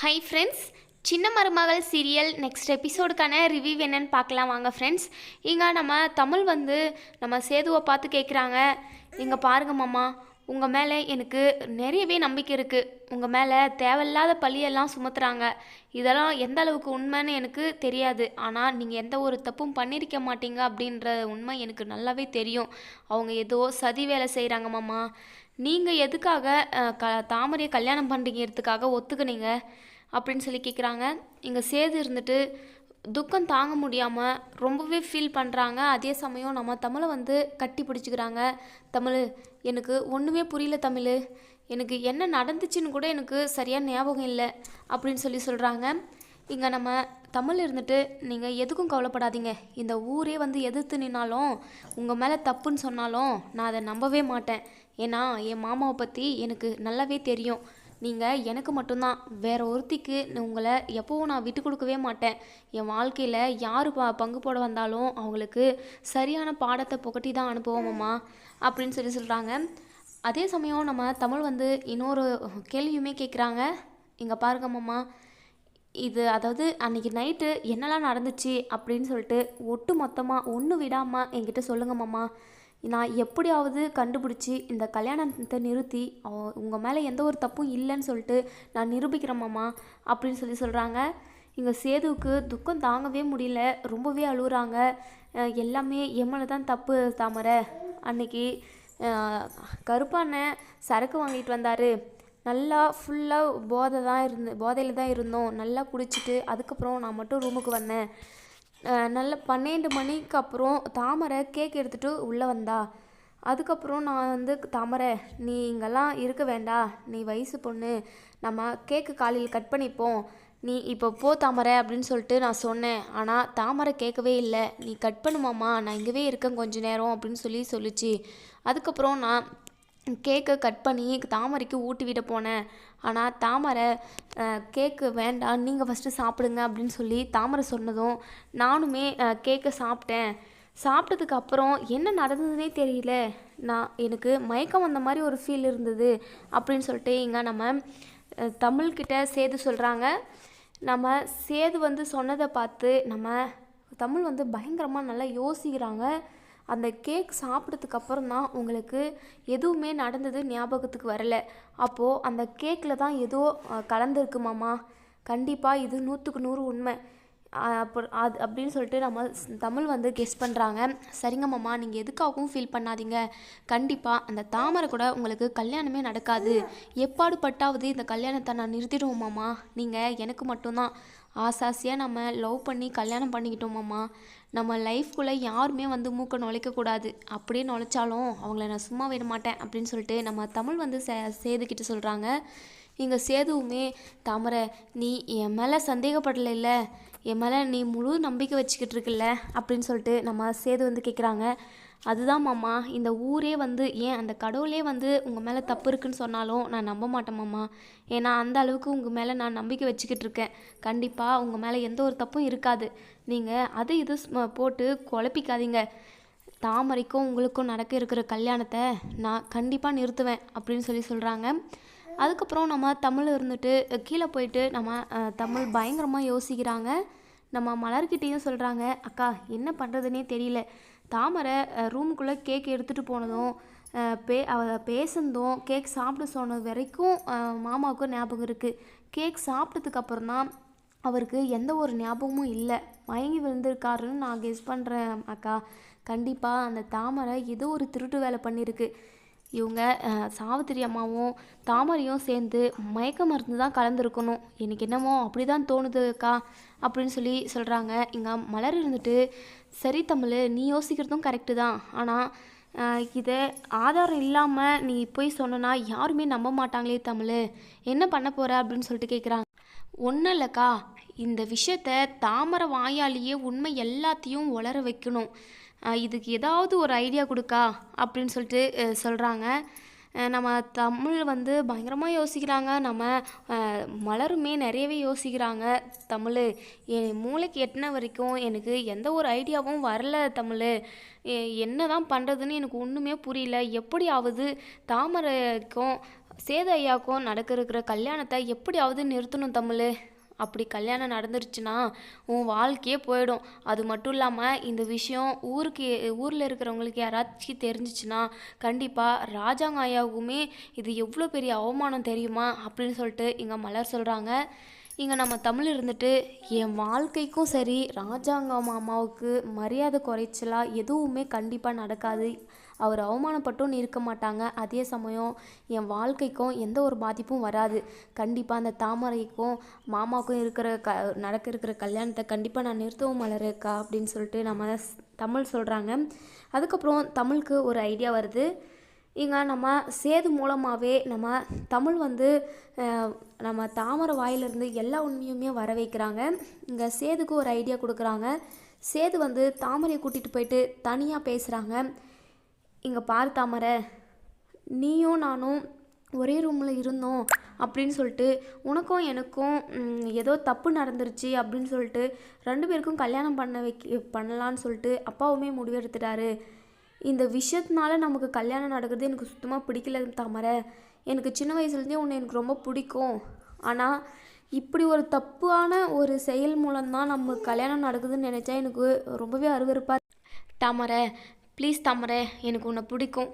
Hi friends சின்ன மருமகள் serial next எபிசோடுக்கான review என்னன்னு பார்க்கலாம். வாங்க ஃப்ரெண்ட்ஸ் இங்கே நம்ம தமிழ் வந்து நம்ம சேதுவை பார்த்து கேட்குறாங்க இங்கே பாருங்க மாமா உங்கள் மேலே எனக்கு நிறையவே நம்பிக்கை இருக்குது உங்கள் மேலே தேவையில்லாத பழியெல்லாம் சுமத்துறாங்க. இதெல்லாம் எந்த அளவுக்கு உண்மைன்னு எனக்கு தெரியாது. ஆனால் நீங்கள் எந்த ஒரு தப்பும் பண்ணியிருக்க மாட்டீங்க அப்படின்ற உண்மை எனக்கு நல்லாவே தெரியும். அவங்க ஏதோ சதி வேலை செய்கிறாங்க மாமா. நீங்கள் எதுக்காக க தாமரையை கல்யாணம் பண்ணுறீங்கிறதுக்காக ஒத்துக்குனீங்க? அப்படின்னு சொல்லி கேட்குறாங்க இங்கே சேது இருந்துட்டு துக்கம் தாங்க முடியாமல் ரொம்பவே ஃபீல் பண்ணுறாங்க அதே சமயம் நம்ம தமிழை வந்து கட்டி பிடிச்சிக்கிறாங்க. தமிழ் எனக்கு ஒன்றுமே புரியல தமிழ். எனக்கு என்ன நடந்துச்சுன்னு கூட எனக்கு சரியாக ஞாபகம் இல்லை அப்படின்னு சொல்லி சொல்கிறாங்க இங்கே நம்ம தமிழ் இருந்துட்டு நீங்கள் எதுக்கும் கவலைப்படாதீங்க. இந்த ஊரே வந்து எதிர்த்து நின்னாலும் உங்கள் மேலே தப்புன்னு சொன்னாலும் நான் அதை நம்பவே மாட்டேன். ஏன்னா என் மாமாவை பற்றி எனக்கு நல்லாவே தெரியும். நீங்கள் எனக்கு மட்டும்தான். வேற ஒருத்திக்கு உங்களை எப்போவும் நான் விட்டு கொடுக்கவே மாட்டேன். என் வாழ்க்கையில் யார் ப பங்கு போட வந்தாலும் அவங்களுக்கு சரியான பாடத்தை புகட்டி தான் அனுப்புவோமாம்மா அப்படின்னு சொல்லி சொல்கிறாங்க அதே சமயம் நம்ம தமிழ் வந்து இன்னொரு கேள்வியுமே கேட்குறாங்க இங்கே பாருங்கம்மாம்மா இது அதாவது அன்னைக்கு நைட்டு என்னெல்லாம் நடந்துச்சு அப்படின்னு சொல்லிட்டு ஒட்டு மொத்தமாக ஒன்று விடாமல் என்கிட்ட சொல்லுங்கம்மாம்மா நான் எப்படியாவது கண்டுபிடிச்சி இந்த கல்யாணத்தை நிறுத்தி உங்கள் மேலே எந்த ஒரு தப்பும் இல்லைன்னு சொல்லிட்டு நான் நிரூபிக்கிறேன் மாமா அப்படின்னு சொல்லி சொல்கிறாங்க இங்கே சேதுவுக்கு துக்கம் தாங்கவே முடியல ரொம்பவே அழுகுறாங்க. எல்லாமே என் மேலே தான் தப்பு தாமரை. அன்னைக்கு கருப்பான சரக்கு வாங்கிட்டு வந்தார். நல்லா ஃபுல்லாக போதை தான் இருந்து போதையில் தான் இருந்தோம். நல்லா குடிச்சிட்டு அதுக்கப்புறம் நான் மட்டும் ரூமுக்கு வந்தேன். நல்ல பன்னெண்டு மணிக்கு அப்புறம் தாமரை கேக் எடுத்துகிட்டு உள்ளே வந்தா. அதுக்கப்புறம் நான் வந்து தாமரை நீ இங்கெல்லாம் இருக்க வேண்டாம் நீ வயசு பொண்ணு. நம்ம கேக்கு காலையில் கட் பண்ணிப்போம். நீ இப்போ போ தாமரை அப்படின்னு சொல்லிட்டு நான் சொன்னேன். ஆனால் தாமரை கேட்கவே இல்லை. நீ கட் பண்ணுமாம்மா. நான் இங்கேவே இருக்கேன் கொஞ்ச நேரம் அப்படின்னு சொல்லி சொல்லிச்சு. அதுக்கப்புறம் நான் கேக்கை கட் பண்ணி தாமரைக்கு ஊட்டி விட போனேன். ஆனால் தாமரை கேக்கு வேண்டாம் நீங்கள் ஃபஸ்ட்டு சாப்பிடுங்க அப்படின்னு சொல்லி தாமரை சொன்னதும் நானுமே கேக்கை சாப்பிட்டேன். சாப்பிட்டதுக்கு அப்புறம் என்ன நடந்ததுன்னே தெரியல. நான் எனக்கு மயக்கம் வந்த மாதிரி ஒரு ஃபீல் இருந்தது அப்படின்னு சொல்லிட்டு இங்கே நம்ம தமிழ்கிட்ட சேது சொல்கிறாங்க நம்ம சேது வந்து சொன்னதை பார்த்து நம்ம தமிழ் வந்து பயங்கரமாக நல்லா யோசிக்கிறாங்க. அந்த கேக் சாப்பிட்டதுக்கு அப்புறம் தான் உங்களுக்கு எதுவுமே நடந்தது ஞாபகத்துக்கு வரல. அப்போது அந்த கேக்கில் தான் ஏதோ கலந்துருக்குமாம்மா கண்டிப்பாக இது நூற்றுக்கு நூறு உண்மை. அப்புறம் அது அப்படின்னு சொல்லிட்டு நம்ம ஸ்- தமிழ் வந்து கெஸ் பண்ணுறாங்க சரிங்க மாமா நீங்கள் எதுக்காகவும் ஃபீல் பண்ணாதீங்க. கண்டிப்பாக அந்த தாமரை கூட உங்களுக்கு கல்யாணமே நடக்காது. எப்பாடு பட்டாவது இந்த கல்யாணத்தை நான் நிறுத்திடுவோம் மாமா. நீங்கள் எனக்கு மட்டும்தான். ஆசாசியாக நம்ம லவ் பண்ணி கல்யாணம் பண்ணிக்கிட்டோமாம்மா நம்ம லைஃப்குள்ளே யாருமே வந்து மூக்கை நுழைக்கக்கூடாது அப்படியே நுழைச்சாலும் அவங்கள நான் சும்மா விட மாட்டேன் அப்படின்னு சொல்லிட்டு நம்ம தமிழ் வந்து சே சேதுக்கிட்ட சொல்கிறாங்க இங்கே சேதுவுமே தாமரை நீ என் மேலே சந்தேகப்படலைல்ல என் மேலே நீ முழு நம்பிக்கை வச்சுக்கிட்டு இருக்குல்ல? அப்படின்னு சொல்லிட்டு நம்ம சேது வந்து கேட்குறாங்க அதுதான் மாமா இந்த ஊரே வந்து ஏன் அந்த கடவுளே வந்து உங்கள் மேலே தப்பு இருக்குன்னு சொன்னாலும் நான் நம்ப மாட்டேன் மாமா. ஏன்னா அந்த அளவுக்கு உங்கள் மேலே நான் நம்பிக்கை வச்சுக்கிட்டு இருக்கேன். கண்டிப்பாக உங்கள் மேலே எந்த ஒரு தப்பும் இருக்காது. நீங்கள் அது இது ஸ்ம- போட்டு குழப்பிக்காதீங்க. தாமரைக்கும் உங்களுக்கும் நடக்க இருக்கிற கல்யாணத்தை நான் கண்டிப்பாக நிறுத்துவேன் அப்படின்னு சொல்லி சொல்கிறாங்க அதுக்கப்புறம் நம்ம தமிழ் இருந்துட்டு கீழே போயிட்டு நம்ம தமிழ் பயங்கரமாக யோசிக்கிறாங்க. நம்ம மலர்கிட்டேயும் சொல்கிறாங்க அக்கா என்ன பண்ணுறதுனே தெரியல. தாமரை ரூமுக்குள்ளே கேக் எடுத்துகிட்டு போனதும் பே அவ பேசுனதும் கேக் சாப்பிட சொன்னது வரைக்கும் மாமாவுக்கும் ஞாபகம் இருக்குது கேக் சாப்பிட்டதுக்கு அப்புறம் தான் அவருக்கு எந்த ஒரு ஞாபகமும் இல்லை. மயங்கி விழுந்திருக்காருன்னு நான் கெஸ் பண்ணுறேன் அக்கா. கண்டிப்பாக அந்த தாமரை ஏதோ ஒரு திருட்டு வேலை பண்ணியிருக்கு. இவங்க சாவித்திரி அம்மாவும் தாமரையும் சேர்ந்து மயக்க மருந்து தான் கலந்துருக்கணும். எனக்கு என்னமோ அப்படி தான் தோணுது அக்கா அப்படின்னு சொல்லி சொல்கிறாங்க இங்கே மலர் இருந்துட்டு சரி தமிழ் நீ யோசிக்கிறதும் கரெக்டு தான். ஆனால் இதை ஆதாரம் இல்லாமல் நீ போய் சொன்னனா யாருமே நம்ப மாட்டாங்களே தமிழ் என்ன பண்ண போகிற அப்படின்னு சொல்லிட்டு கேட்குறாங்க ஒன்றும் இல்லைக்கா இந்த விஷயத்த தாமரை வாயாலேயே உண்மை எல்லாத்தையும் உளர வைக்கணும். இதுக்கு ஏதாவது ஒரு ஐடியா கொடுக்கா? அப்படின்னு சொல்லிட்டு சொல்கிறாங்க நம்ம தமிழ் வந்து பயங்கரமாக யோசிக்கிறாங்க. நம்ம மலருமே நிறையவே யோசிக்கிறாங்க தமிழ். என் மூளைக்கு எட்டின வரைக்கும் எனக்கு எந்த ஒரு ஐடியாவும் வரல தமிழ். என்ன தான் பண்ணுறதுன்னு எனக்கு ஒன்றுமே புரியல. எப்படியாவது தாமரைக்கும் சேது ஐயாவுக்கும் நடக்க இருக்கிற கல்யாணத்தை எப்படியாவது நிறுத்தணும் தமிழ். அப்படி கல்யாணம் நடந்துருச்சுன்னா உன் வாழ்க்கையே போயிடும். அது மட்டும் இல்லாமல் இந்த விஷயம் ஊருக்கு ஊரில் இருக்கிறவங்களுக்கு யாராச்சும் தெரிஞ்சிச்சுன்னா கண்டிப்பாக ராஜாங்க ஐயாவுக்குமே இது எவ்வளோ பெரிய அவமானம் தெரியுமா அப்படின்னு சொல்லிட்டு இங்கே மலர் சொல்கிறாங்க இங்கே நம்ம தமிழ் இருந்துட்டு என் வாழ்க்கைக்கும் சரி ராஜாங்க மாமாவுக்கு மரியாதை குறைச்சலாக எதுவுமே கண்டிப்பாக நடக்காது. அவர் அவமானப்பட்டும் இருக்க மாட்டாங்க. அதே சமயம் என் வாழ்க்கைக்கும் எந்த ஒரு பாதிப்பும் வராது. கண்டிப்பாக அந்த தாமரைக்கும் மாமாவுக்கும் இருக்கிற க நடக்க இருக்கிற கல்யாணத்தை கண்டிப்பாக நான் நிறுத்தவும் மலருக்கா அப்படின்னு சொல்லிட்டு நம்ம தமிழ் சொல்கிறாங்க அதுக்கப்புறம் தமிழுக்கு ஒரு ஐடியா வருது. இங்கே நம்ம சேது மூலமாகவே நம்ம தமிழ் வந்து நம்ம தாமரை வாயிலிருந்து எல்லா உண்மையுமே வர வைக்கிறாங்க. இங்கே சேதுக்கு ஒரு ஐடியா கொடுக்குறாங்க. சேது வந்து தாமரையை கூட்டிகிட்டு போயிட்டு தனியாக பேசுகிறாங்க இங்கே பாரு தாமரை. நீயும் நானும் ஒரே ரூமில் இருந்தோம் அப்படின்னு சொல்லிட்டு உனக்கும் எனக்கும் ஏதோ தப்பு நடந்துருச்சு அப்படின்னு சொல்லிட்டு ரெண்டு பேருக்கும் கல்யாணம் பண்ண வைக்க பண்ணலான்னு சொல்லிட்டு அப்பாவுமே முடிவெடுத்துட்டாரு. இந்த விஷயத்தினால நமக்கு கல்யாணம் நடக்கிறது எனக்கு சுத்தமாக பிடிக்கல தாமரை. எனக்கு சின்ன வயசுலேருந்தே உன்னை எனக்கு ரொம்ப பிடிக்கும். ஆனால் இப்படி ஒரு தப்பான ஒரு செயல் மூலம்தான் நம்ம கல்யாணம் நடக்குதுன்னு நினச்சா எனக்கு ரொம்பவே அருவறுப்பாக தாமரை ப்ளீஸ் தாமரை எனக்கு உன்னை பிடிக்கும்.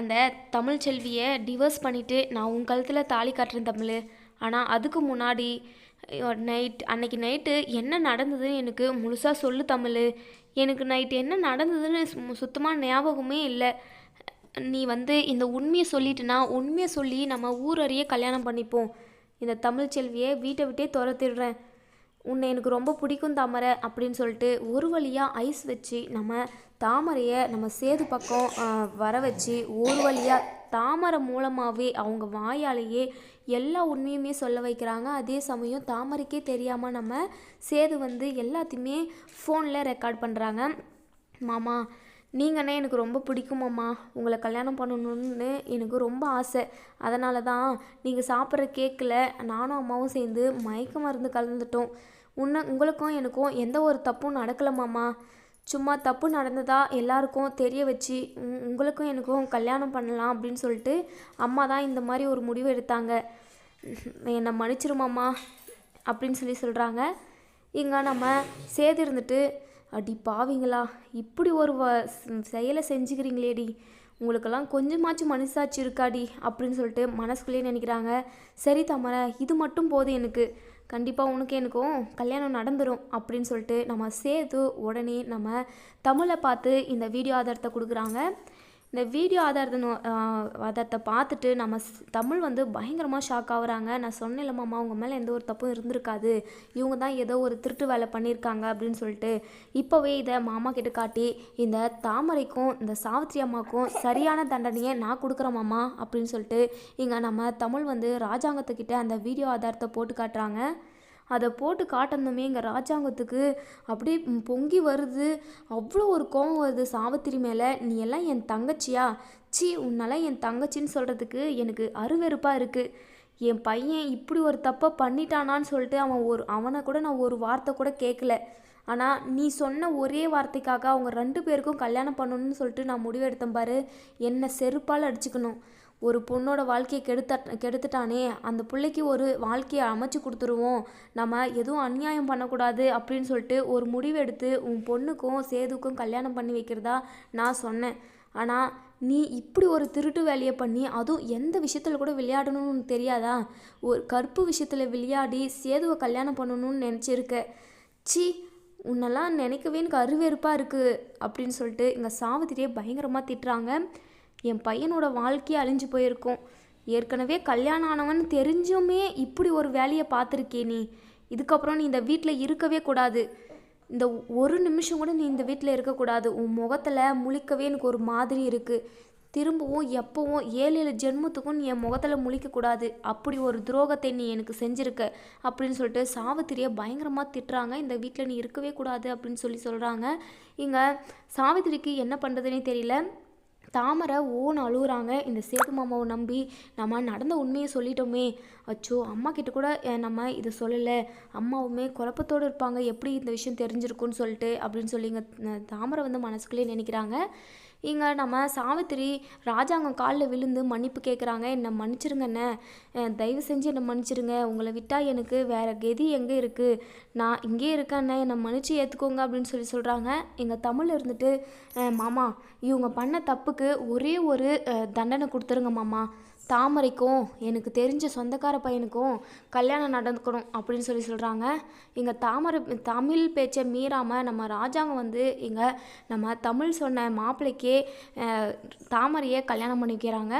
அந்த தமிழ் செல்வியை டிவோர்ஸ் பண்ணிவிட்டு நான் உன் கழுத்தில் தாலி காட்டுறேன் தமிழ். ஆனால் அதுக்கு முன்னாடி நைட் அன்னைக்கு நைட்டு என்ன நடந்ததுன்னு எனக்கு முழுசாக சொல்லு தமிழ். எனக்கு நைட்டு என்ன நடந்ததுன்னு சுத்தமாக ஞாபகமே இல்லை. நீ வந்து இந்த உண்மையை சொல்லிட்டுனா உண்மையை சொல்லி நம்ம ஊரறிய கல்யாணம் பண்ணிப்போம். இந்த தமிழ் செல்வியை வீட்டை விட்டே துரத்திடுறேன். உன்னை எனக்கு ரொம்ப பிடிக்கும் தாமரை அப்படின்னு சொல்லிட்டு ஒரு வழியாக ஐஸ் வச்சு நம்ம தாமரையை நம்ம சேது பக்கம் வர வச்சு ஒரு வழியாக தாமரை மூலமாகவே அவங்க வாயாலேயே எல்லா உண்மையுமே சொல்ல வைக்கிறாங்க. அதே சமயம் தாமரைக்கே தெரியாமல் நம்ம சேது வந்து எல்லாத்தையுமே ஃபோனில் ரெக்கார்ட் பண்ணுறாங்க மாமா நீங்கண்ணே எனக்கு ரொம்ப பிடிக்குமாம்மா. உங்களை கல்யாணம் பண்ணணும்னு எனக்கு ரொம்ப ஆசை. அதனால தான் நீங்கள் சாப்பிட்ற கேக்கில் நானும் அம்மாவும் சேர்ந்து மயக்க மருந்து கலந்துட்டோம். உன்ன உங்களுக்கும் எனக்கும் எந்த ஒரு தப்பும் நடக்கலமாம்மா. சும்மா தப்பு நடந்ததா எல்லாருக்கும் தெரிய வச்சு உங்- உங்களுக்கும் எனக்கும் கல்யாணம் பண்ணலாம் அப்படின்னு சொல்லிட்டு அம்மா தான் இந்த மாதிரி ஒரு முடிவு எடுத்தாங்க. என்னை மன்னிச்சிருமாம்மா அப்படின்னு சொல்லி சொல்கிறாங்க இங்கே நம்ம சேர்த்து இருந்துட்டு அடி பாவிங்களா இப்படி ஒரு வ செயலை செஞ்சுக்கிறீங்களேடி. உங்களுக்கெல்லாம் கொஞ்சமாச்சும் மனசாட்சி இருக்காடி அப்படின்னு சொல்லிட்டு மனசுக்குள்ளேயே நினைக்கிறாங்க. சரி தாமரை இது மட்டும் போதும் எனக்கு. கண்டிப்பாக உனக்கு எனக்கும் கல்யாணம் நடந்துடும் அப்படின்னு சொல்லிட்டு நம்ம சேர்த்து உடனே நம்ம தமிழை பார்த்து இந்த வீடியோ ஆதாரத்தை கொடுக்குறாங்க. இந்த வீடியோ ஆதாரத்தை நோ- ஆதாரத்தை பார்த்துட்டு நம்ம ஸ்- தமிழ் வந்து பயங்கரமாக ஷாக் ஆகுறாங்க நான் சொன்னேன்ல மாமா அவங்க மேலே எந்த ஒரு தப்பும் இருந்திருக்காது. இவங்க தான் ஏதோ ஒரு திருட்டு வேலை பண்ணியிருக்காங்க அப்படின்னு சொல்லிட்டு இப்போவே இதை மாமா கிட்ட காட்டி இந்த தாமரைக்கும் இந்த சாவித்ரி அம்மாவுக்கும் சரியான தண்டனையை நான் கொடுக்குறேன் மாமா அப்படின்னு சொல்லிட்டு இங்கே நம்ம தமிழ் வந்து ராஜாங்கத்துக்கிட்ட அந்த வீடியோ ஆதாரத்தை போட்டு காட்டுறாங்க. அதை போட்டு காட்டணுமே எங்கள் ராஜாங்கத்துக்கு. அப்படியே பொங்கி வருது. அவ்வளோ ஒரு கோபம் வருது சாவித்திரி மேலே. நீ எல்லாம் என் தங்கச்சியா? சி உன்னெல்லாம் என் தங்கச்சின்னு சொல்கிறதுக்கு எனக்கு அருவெறுப்பாக இருக்குது என் பையன் இப்படி ஒரு தப்பை பண்ணிட்டானான்னு சொல்லிட்டு அவன் ஒரு அவனை கூட நான் ஒரு வார்த்தை கூட கேட்கல ஆனால் நீ சொன்ன ஒரே வார்த்தைக்காக அவங்க ரெண்டு பேருக்கும் கல்யாணம் பண்ணணும்னு சொல்லிட்டு நான் முடிவெடுத்தேன் பாரு. என்னை செருப்பால் அடிச்சுக்கணும். ஒரு பொண்ணோட வாழ்க்கையை கெடுத்த கெடுத்துட்டானே அந்த பிள்ளைக்கு ஒரு வாழ்க்கையை அமைச்சு கொடுத்துருவோம். நம்ம எதுவும் அநியாயம் பண்ணக்கூடாது அப்படின்னு சொல்லிட்டு ஒரு முடிவெடுத்து உன் பொண்ணுக்கும் சேதுக்கும் கல்யாணம் பண்ணி வைக்கிறதா நான் சொன்னேன். ஆனால் நீ இப்படி ஒரு திருட்டு வேலையை பண்ணி அதுவும் எந்த விஷயத்தில் கூட விளையாடணும்னு தெரியாதா? ஒரு கற்பு விஷயத்தில் விளையாடி சேதுவை கல்யாணம் பண்ணணும்னு நினச்சிருக்க. சி உன்னெல்லாம் நினைக்கவே எனக்கு அருவேறுப்பாக இருக்குது அப்படின்னு சொல்லிட்டு இங்கே சாவித்திரியை பயங்கரமாக திட்டுறாங்க. என் பையனோட வாழ்க்கையே அழிஞ்சு போயிருக்கும். ஏற்கனவே கல்யாணம் ஆனவன் தெரிஞ்சுமே இப்படி ஒரு வேலையை பார்த்துருக்கே நீ. இதுக்கப்புறம் நீ இந்த வீட்டில் இருக்கவே கூடாது. இந்த ஒரு நிமிஷம் கூட நீ இந்த வீட்டில் இருக்கக்கூடாது உன் முகத்தில் முழிக்கவே எனக்கு ஒரு மாதிரி இருக்குது திரும்பவும் எப்பவும் ஏழு ஏழு ஜென்மத்துக்கும் நீ என் முகத்தில் முழிக்கக்கூடாது அப்படி ஒரு துரோகத்தை நீ எனக்கு செஞ்சுருக்க அப்படின்னு சொல்லிட்டு சாவித்திரியை பயங்கரமாக திட்டுறாங்க. இந்த வீட்டில் நீ இருக்கவே கூடாது அப்படின்னு சொல்லி சொல்கிறாங்க இங்கே சாவித்திரிக்கு என்ன பண்ணுறதுனே தெரியல. தாமரை ஓன்னு அழுகுறாங்க இந்த சேது மாமாவை நம்பி நம்ம நடந்த உண்மையை சொல்லிட்டோமே. அச்சோ அம்மா கிட்ட கூட நம்ம இதை சொல்லலை. அம்மாவுமே குழப்பத்தோடு இருப்பாங்க. எப்படி இந்த விஷயம் தெரிஞ்சிருக்குன்னு சொல்லிட்டு அப்படின்னு சொல்லி இங்கே தாமரை வந்து மனசுக்குள்ளே நினைக்கிறாங்க. இங்கே நம்ம சாவித்திரி ராஜாங்கம் காலில் விழுந்து மன்னிப்பு கேட்குறாங்க என்னை மன்னிச்சிருங்க அண்ணே. தயவு செஞ்சு என்னை மன்னிச்சிருங்க. உங்களை விட்டால் எனக்கு வேறு கெதி எங்கே இருக்குது நான் இங்கே இருக்கேன் என்னை மன்னிச்சு ஏற்றுக்கோங்க அப்படின்னு சொல்லி சொல்கிறாங்க எங்கள் தமிழ் இருந்துட்டு மாமா இவங்க பண்ண தப்புக்கு ஒரே ஒரு தண்டனை கொடுத்துருங்க மாமா. தாமரைக்கும் எனக்கு தெரிஞ்ச சொந்தக்கார பையனுக்கும் கல்யாணம் நடந்துக்கணும் அப்படின்னு சொல்லி சொல்கிறாங்க இங்கே தாமரை தமிழ் பேச்சை மீறாமல் நம்ம ராஜாங்க வந்து இங்கே நம்ம தமிழ் சொன்ன மாப்பிள்ளைக்கே தாமரையை கல்யாணம் பண்ணிக்கிறாங்க.